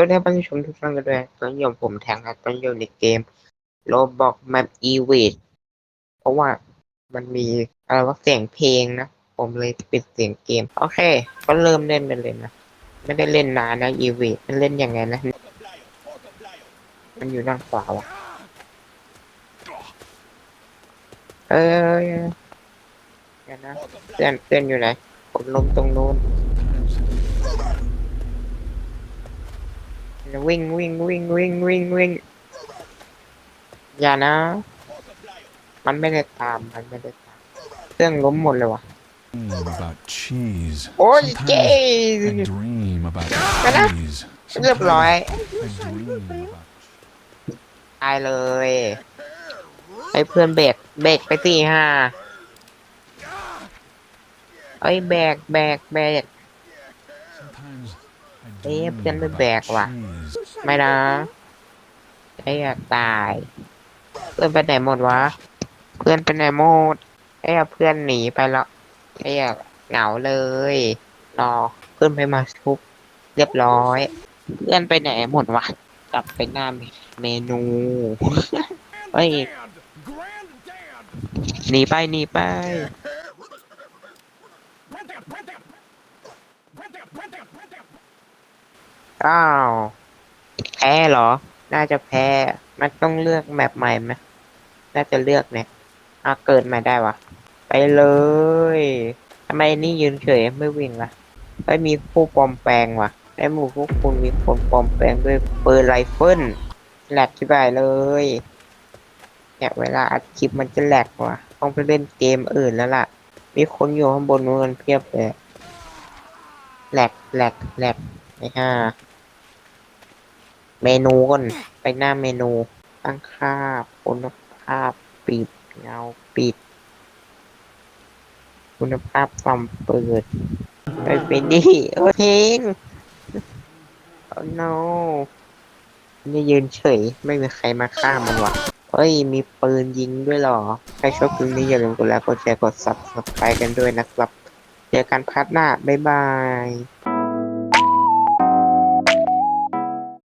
สวัสดีครับท่านผู้ชมทุกท่านกันด้วยตอนนี้อยู่ผมแทงครับตอนนี้อยู่ในเกมโรบอกแมปอีเวดเพราะว่ามันมีอะไรว่าเสียงเพลงนะ ผมเลยปิดเสียงเกม โอเค ก็เริ่มเล่นไปเลยนะ ไม่ได้เล่นนานนะอีเวดมันเล่นยังไงนะ มันอยู่ด้านขวาวะเอ้ยเดี๋ยวนะเพื่อนเพื่อนอยู่ไหนผมล้มตรงนู้น วิ่งวิ่งวิ่งวิ่งวิ่งวิ่งอย่านะ มันไม่ได้ตามมันไม่ได้ตามเครื่องล้มหมดเลยวะ dream about cheese. โอ้ย Sometimes เจ๊ I dream about Cái đó, cheese. เรียบร้อย Sometimes I dream about ตายเลยให้เพื่อนเบรกเบรกไปสี่ห้าเอ้ยแบกแบกแบก Sometimes I เอ๊ะ dream เพื่อนไม่ about แบกว่ะ cheese. ไม่นะไอ้อยากตาย เพื่อนไปไหนหมดวะ เพื่อนไปไหนหมดไอ้เพื่อนหนีไปแล้วไอ้อยากเหงาเลย รอเพื่อนไปมาชุบเรียบร้อย เพื่อนไปไหนหมดวะ กลับไปหน้าเมนูเฮ้ยหนีไปหนีไป อ้าวแพ้เหรอ น่าจะแพ้ มันต้องเลือกแมปใหม่ไหมน่าจะเลือกเนี่ยอะเกิดใหม่ได้วะไปเลยทำไมนี่ยืนเฉยไม่วิ่งล่ะไม่มีผู้ปลอมแปลงวะได้หมู่พวกคุณมีคนปลอมแปลงด้วยปืนไรเฟิลแหลกที่บายเลยเนี่ยเวลาอัดคลิปมันจะแหลกว่ะต้องไปเล่นเกมอื่นแล้วล่ะ มีคนอยู่ข้างบนนู้นกันเพียบเลย แหลกแหลกแหลกไอ้ห่าเมนูก่อน ไปหน้าเมนู ตั้งค่าคุณภาพปิดเงาปิด คุณภาพความเปิดไปเป็นดิโอเพลงโอ้ no นี่ยืนเฉย ไม่มีใครมาฆ่ามันวะเฮ้ย มีปืนยิงด้วยหรอ ใครชอบคลิปนี้อย่าลืมกดไลค์กดแชร์กด subscribe กันด้วยนะครับ เจอกันพัดหน้า บ๊ายบาย